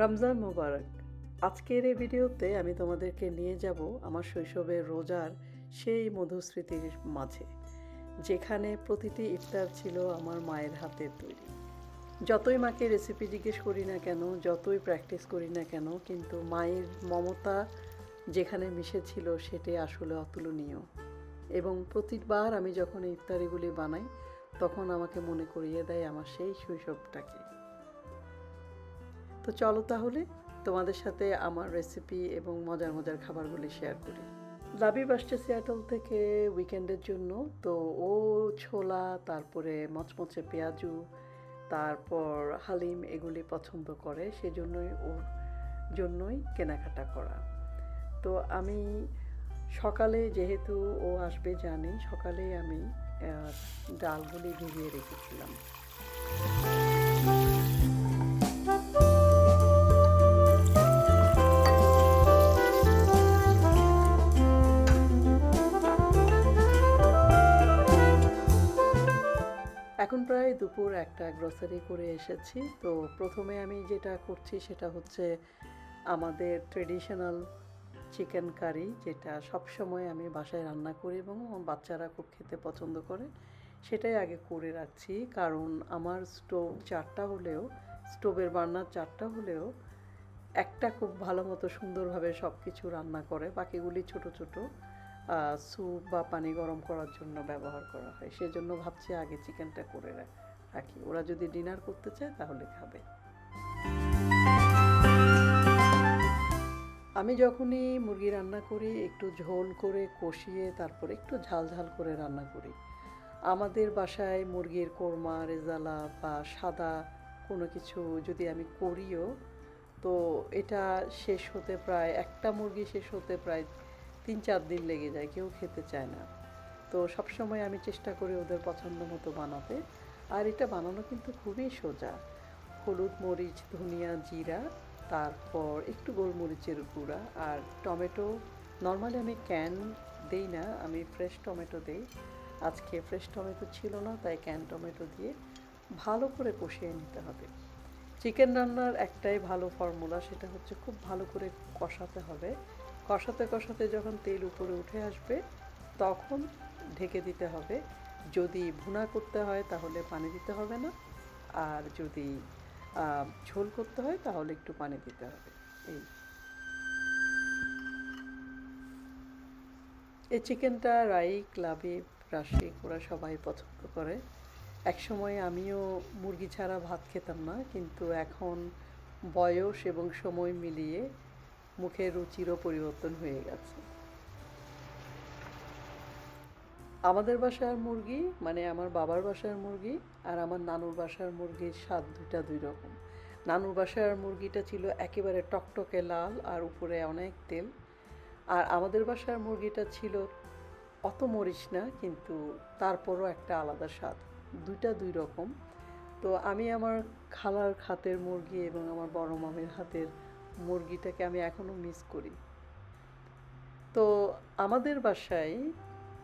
রমজান মোবারক। আজকের এই ভিডিওতে আমি তোমাদেরকে নিয়ে যাব আমার শৈশবের রোজার সেই মধুস্মৃতির মাঝে, যেখানে প্রতিটি ইফতার ছিল আমার মায়ের হাতের তৈরি। যতই মাকে রেসিপি জিজ্ঞেস করি না কেন, যতই প্র্যাকটিস করি না কেন, কিন্তু মায়ের মমতা যেখানে মিশেছিল সেটি আসলে অতুলনীয়। এবং প্রতিবার আমি যখন ইফতারিগুলি বানাই, তখন আমাকে মনে করিয়ে দেয় আমার সেই শৈশবটাকে। তো চলো তাহলে তোমাদের সাথে আমার রেসিপি এবং মজার মজার খাবারগুলি শেয়ার করি। লাবিব আসছে সিয়াটল থেকে উইকেন্ডের জন্য, তো ও ছোলা, তারপরে মচমচে পেঁয়াজু, তারপর হালিম এগুলি পছন্দ করে, সেজন্যই ওর জন্যই কেনাকাটা করা। তো আমি সকালে যেহেতু ও আসবে জানি, সকালে আমি ডালগুলি ভিজিয়ে রেখেছিলাম। এখন প্রায় দুপুর একটা গ্রসারি করে এসেছি। তো প্রথমে আমি যেটা করছি সেটা হচ্ছে আমাদের ট্রেডিশনাল চিকেন কারি যেটা সব সময় আমি বাসায় রান্না করি এবং বাচ্চারা খুব খেতে পছন্দ করে, সেটাই আগে করে রাখছি। কারণ আমার স্টোভ চারটা হলেও স্টোভের বার্নার চারটা হলেও একটা খুব ভালো মতো সুন্দরভাবে সব কিছু রান্না করে। বাকিগুলি ছোট ছোট। স্যুপ বা পানি গরম করার জন্য ব্যবহার করা হয়। সেজন্য ভাবছি আগে চিকেনটা করে রাখি। ওরা যদি ডিনার করতে চায় তাহলে খাবে। আমি যখনই মুরগি রান্না করি, একটু ঝোল করে কষিয়ে তারপর একটু ঝাল ঝাল করে রান্না করি। আমাদের বাসায় মুরগির কোরমা, রেজালা বা সাদা কোনো কিছু যদি আমি করিও, তো এটা শেষ হতে প্রায় একটা মুরগি শেষ হতে প্রায় তিন চার দিন লেগে যায়, কেউ খেতে চায় না। তো সবসময় আমি চেষ্টা করি ওদের পছন্দ মতো বানাতে। আর এটা বানানো কিন্তু খুবই সোজা। হলুদ মরিচ, ধনিয়া জিরা, তারপর একটু গোলমরিচের গুঁড়া আর টমেটো। নর্মালি আমি ক্যান দেই না, আমি ফ্রেশ টমেটো দেই। আজকে ফ্রেশ টমেটো ছিল না, তাই ক্যান টমেটো দিয়ে ভালো করে কষিয়ে নিতে হবে। চিকেন রান্নার একটাই ভালো ফর্মুলা, সেটা হচ্ছে খুব ভালো করে কষাতে হবে। কষাতে কষাতে যখন তেল উপরে উঠে আসবে, তখন ঢেকে দিতে হবে। যদি ভুনা করতে হয় তাহলে পানি দিতে হবে না। আর যদি ঝোল করতে হয় তাহলে একটু পানি দিতে হবে। এই। এই চিকেনটা রাই ক্লাবে রাশি ওরা সবাই পছন্দ করে। একসময় আমিও মুরগি ছাড়া ভাত খেতাম না, কিন্তু এখন বয়স এবং সময় মিলিয়ে মুখের রুচিরও পরিবর্তন হয়ে গেছে। আমাদের বাসার মুরগি মানে আমার বাবার বাসার মুরগি আর আমার নানুর বাসার মুরগির স্বাদ দুইটা দুই রকম। নানুর বাসার মুরগিটা ছিল একেবারে টকটকে লাল আর উপরে অনেক তেল। আর আমাদের বাসার মুরগিটা ছিল অত মরিচ না, কিন্তু তারপরও একটা আলাদা স্বাদ, দুইটা দুই রকম। তো আমি আমার খালার হাতের মুরগি এবং আমার বড় মামের হাতের মুরগিটাকে আমি এখনও মিস করি। তো আমাদের বাসায়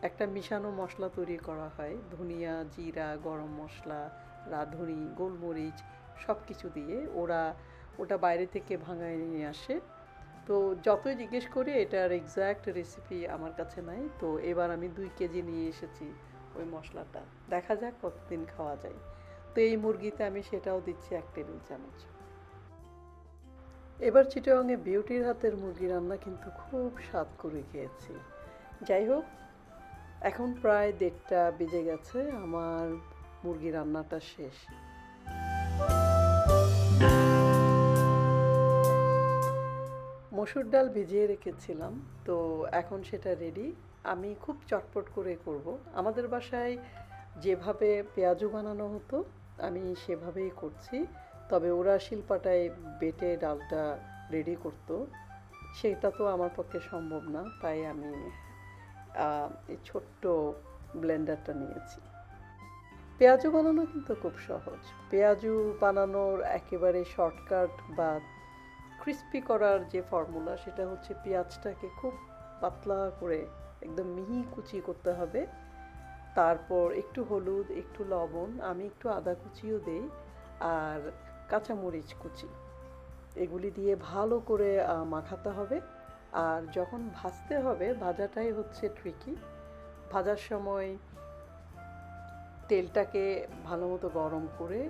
একটা মিশানো মশলা তৈরি করা হয়। ধনিয়া, জিরা, গরম মশলা, রাঁধুনি, গোলমরিচ সব কিছু দিয়ে ওরা ওটা বাইরে থেকে ভাঙায় নিয়ে আসে। তো যতই জিজ্ঞেস করি, এটার এক্স্যাক্ট রেসিপি আমার কাছে নাই। তো এবার আমি দুই কেজি নিয়ে এসেছি ওই মশলাটা। দেখা যাক কতদিন খাওয়া যায়। তো এই মুরগিতে আমি সেটাও দিচ্ছি এক টেবিল চামচ। এবার চিটাগাংয়ে বিউটির হাতের মুরগি রান্না কিন্তু খুব স্বাদ করে খেয়েছি। যাই হোক, এখন প্রায় দেড়টা বেজে গেছে, আমার মুরগি রান্নাটা শেষ। মসুর ডাল ভিজিয়ে রেখেছিলাম, তো এখন সেটা রেডি আমি খুব চটপট করে করব। আমাদের বাসায় যেভাবে পেঁয়াজু বানানো হতো, আমি সেভাবেই করছি। তবে ওরা শিলপাটায় বেটে ডালটা রেডি করতো। সেটা তো আমার পক্ষে সম্ভব না, তাই আমি এই ছোট্ট ব্লেন্ডারটা নিয়েছি। পেঁয়াজু বানানো কিন্তু খুব সহজ। পেঁয়াজু বানানোর একেবারে শর্টকাট বা ক্রিস্পি করার যে ফর্মুলা সেটা হচ্ছে পেঁয়াজটাকে খুব পাতলা করে একদম মিহি কুচি করতে হবে। তারপর একটু হলুদ, একটু লবণ, আমি একটু আদা কুচিও দেই। আর কাঁচামরিচ কুচি। এগুলি দিয়ে ভালো করে মাখাতে হবে। আর যখন ভাজতে হবে, ভাজাটাই হচ্ছে ট্রিকি ভাজার সময় তেলটাকে ভালো মতো গরম করে,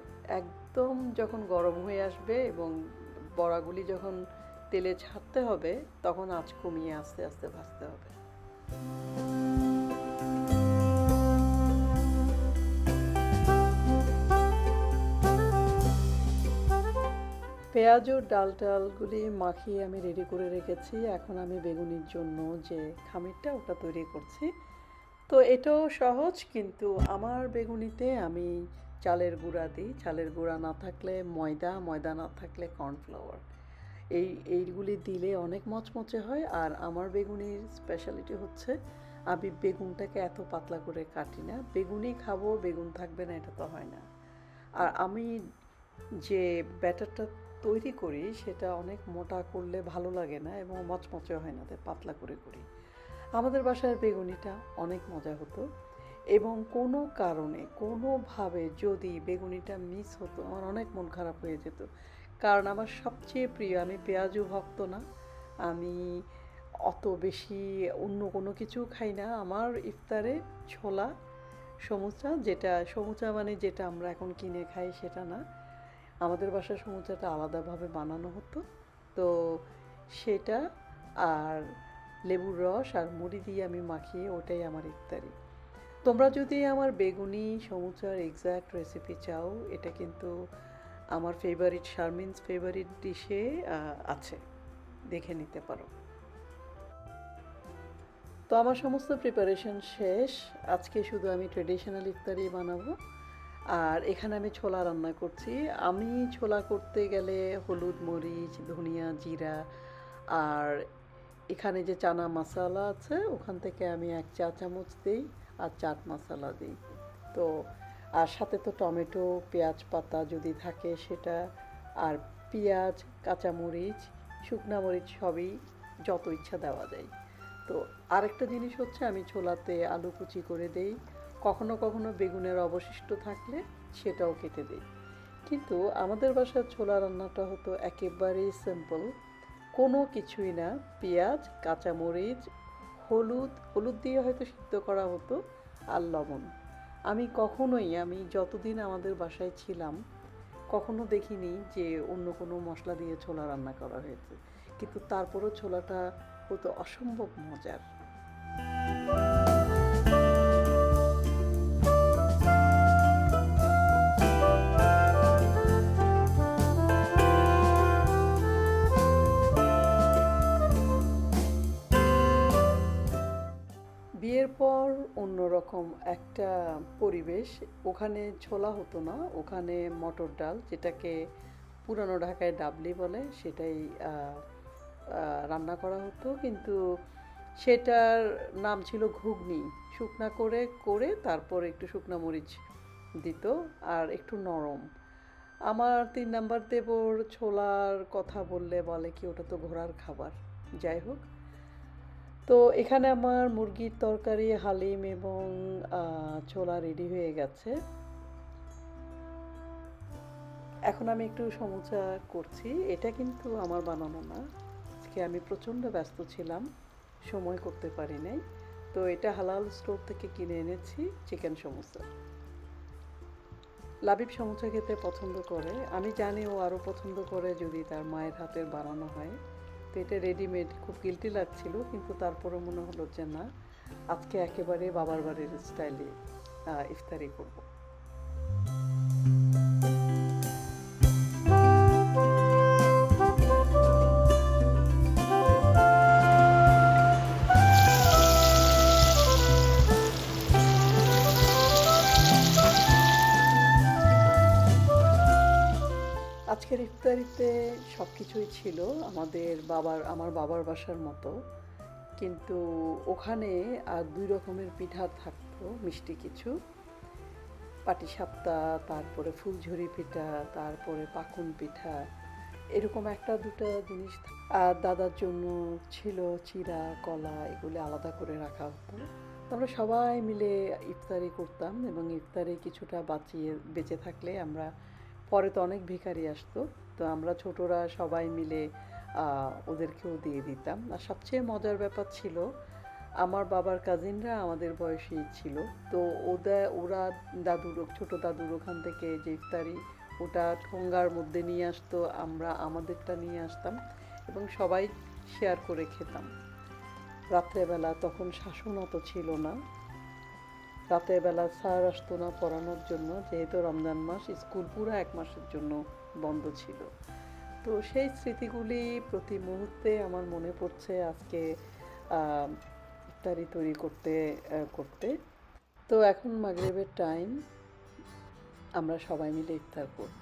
একদম যখন গরম হয়ে আসবে এবং বড়াগুলি যখন তেলে ছাড়তে হবে, তখন আঁচ কমিয়ে আস্তে আস্তে ভাজতে হবে। পেঁয়াজ ও ডাল টালগুলি মাখিয়ে আমি রেডি করে রেখেছি। এখন আমি বেগুনির জন্য যে খামিরটা ওটা তৈরি করছি। তো এটাও সহজ, কিন্তু আমার বেগুনিতে আমি চালের গুঁড়া দিই। চালের গুঁড়া না থাকলে ময়দা ময়দা না থাকলে কর্নফ্লাওয়ার এই, এইগুলি দিলে অনেক মচমচে হয়। আর আমার বেগুনির স্পেশালিটি হচ্ছে, আমি বেগুনটাকে এত পাতলা করে কাটি না। বেগুনই খাব, বেগুন থাকবে না, এটা তো হয় না। আর আমি যে ব্যাটারটা তৈরি করি, সেটা অনেক মোটা করলে ভালো লাগে না এবং মচমচে হয় না, তাই পাতলা করে করি। আমাদের বাসার বেগুনিটা অনেক মজা হতো এবং কোনো কারণে, কোনোভাবে যদি বেগুনিটা মিস হতো, আমার অনেক মন খারাপ হয়ে যেত। কারণ আমার সবচেয়ে প্রিয়, আমি পেঁয়াজু ভক্ত না, আমি অত বেশি অন্য কোনো কিছু খাই না। আমার ইফতারে ছোলা, সমুচা, যেটা, সমুচা মানে যেটা আমরা এখন কিনে খাই সেটা না। আমাদের বাসার সমুচাটা আলাদাভাবে বানানো হতো। তো সেটা আর লেবুর রস আর মুড়ি দিয়ে আমি মাখিয়ে ওটাই আমার ইফতারি। তোমরা যদি আমার বেগুনি, সমুচার এক্স্যাক্ট রেসিপি চাও, এটা কিন্তু আমার ফেভারিট শারমিনস ফেভারিট ডিশে আছে। দেখে নিতে পারো। তো আমার সমস্ত প্রিপারেশন শেষ। আজকে শুধু আমি ট্রেডিশনাল ইফতারি বানাবো। আর এখানে আমি ছোলা রান্না করছি। আমি ছোলা করতে গেলে হলুদ মরিচ, ধনিয়া, জিরা আর এখানে যে চানা মশলা আছে, ওখান থেকে আমি এক চা চামচ দিই আর চাট মশলা দিই। তো আর সাথে তো টমেটো, পেঁয়াজ পাতা যদি থাকে সেটা আর পেঁয়াজ কাঁচামরিচ শুকনা মরিচ সবই যত ইচ্ছা দেওয়া যায়। তো আরেকটা জিনিস হচ্ছে আমি ছোলাতে আলু কুচি করে দেই। কখনো কখনো বেগুনের অবশিষ্ট থাকলে সেটাও কেটে দিই। কিন্তু আমাদের বাসার ছোলা রান্নাটা হতো একেবারেই সিম্পল কোনো কিছুই না, পেঁয়াজ, কাঁচামরিচ, হলুদ হলুদ দিয়ে হয়তো সিদ্ধ করা হতো আর লবণ। আমি কখনোই, আমি যতদিন আমাদের বাসায় ছিলাম, কখনো দেখিনি যে অন্য কোনো মশলা দিয়ে ছোলা রান্না করা হয়েছে। কিন্তু তারপরও ছোলাটা হতো অসম্ভব মজার। বিয়ের পর অন্যরকম একটা পরিবেশ। ওখানে ছোলা হতো না, ওখানে মটর ডাল, যেটাকে পুরানো ঢাকায় ডাবলি বলে, সেটাই রান্না করা হতো। কিন্তু সেটার নাম ছিল ঘুগনি। শুকনা করে করে তারপর একটু শুকনা মরিচ দিত আর একটু নরম। আমার তিন নাম্বার দেবর ছোলার কথা বললে বলে কি, ওটা তো ঘোড়ার খাবার। যাই হোক তো এখানে আমার মুরগির তরকারি, হালিম এবং ছোলা রেডি হয়ে গেছে। এখন আমি একটু সমুচা করছি। এটা কিন্তু আমার বানানো না। আজকে আমি প্রচণ্ড ব্যস্ত ছিলাম। সময় করতে পারি নাই। তো এটা হালাল স্টোর থেকে কিনে এনেছি, চিকেন সমোসা লাবিব সমুচা খেতে পছন্দ করে। আমি জানি ও আরও পছন্দ করে যদি তার মায়ের হাতের বানানো হয়। তো এটা রেডিমেড খুব গিলটি লাগছিল, কিন্তু তারপরে মনে হলো যে না, আজকে একেবারে বাবার বাড়ির স্টাইলে ইফতারি করব। ইফতারিতে সব কিছুই ছিল, আমাদের বাবার, আমার বাবার বাসার মতো। কিন্তু ওখানে আর দুই রকমের পিঠা থাকতো, মিষ্টি কিছু। পাটিসাপ্তা তারপরে ফুলঝুরি পিঠা, তারপরে পাকুন পিঠা, এরকম একটা দুটো জিনিস আর দাদার জন্য ছিল চিরা, কলা, এগুলো আলাদা করে রাখা হতো। আমরা সবাই মিলে ইফতারি করতাম এবং ইফতারে কিছুটা বাঁচিয়ে, বেঁচে থাকলে আমরা, পরে তো অনেক ভিখারি আসতো। তো আমরা ছোটরা সবাই মিলে ওদেরকেও দিয়ে দিতাম। আর সবচেয়ে মজার ব্যাপার ছিল, আমার বাবার কাজিনরা আমাদের বয়সী ছিল। তো ওদের ওরা দাদুর ছোট দাদুর ওখান থেকে যে ইফতারি, ওটা ঠোঙ্গার মধ্যে নিয়ে আসতো, আমরা আমাদেরটা নিয়ে আসতাম এবং সবাই শেয়ার করে খেতাম। রাত্রেবেলা তখন শাসন অত ছিল না। রাতের বেলা স্যার আসতো না পড়ানোর জন্য, যেহেতু রমজান মাস, স্কুল পুরো এক মাসের জন্য বন্ধ ছিল। তো সেই স্মৃতিগুলি প্রতি মুহূর্তে আমার মনে পড়ছে আজকে ইফতারি তৈরি করতে করতে। তো এখন মাগরিবের টাইম আমরা সবাই মিলে ইফতার করব।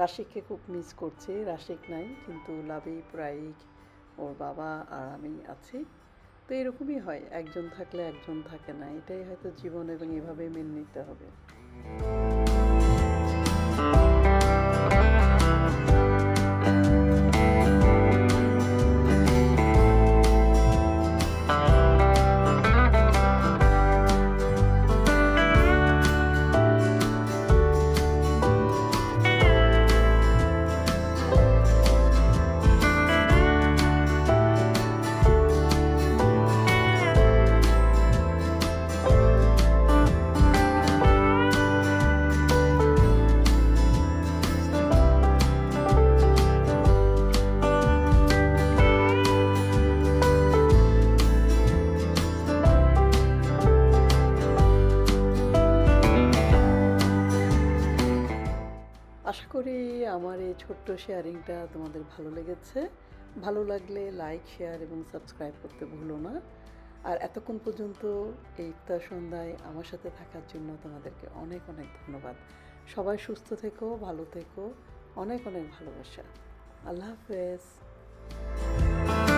রাশিককে খুব মিস করছি, রাশিক নাই, কিন্তু লাভি প্রায়ই ওর বাবা আর আমি আছি। তো এরকমই হয়, একজন থাকলে একজন থাকে না, এটাই হয়তো জীবন এবং এভাবেই মেনে নিতে হবে। করি আমার এই ছোট্ট শেয়ারিংটা তোমাদের ভালো লেগেছে। ভালো লাগলে লাইক শেয়ার এবং সাবস্ক্রাইব করতে ভুলো না। আর এতক্ষণ পর্যন্ত এই ইফতার সন্ধ্যায় আমার সাথে থাকার জন্য তোমাদেরকে অনেক অনেক ধন্যবাদ। সবাই সুস্থ থেকো, ভালো থেকো। অনেক অনেক ভালোবাসা। আল্লাহ হাফেজ।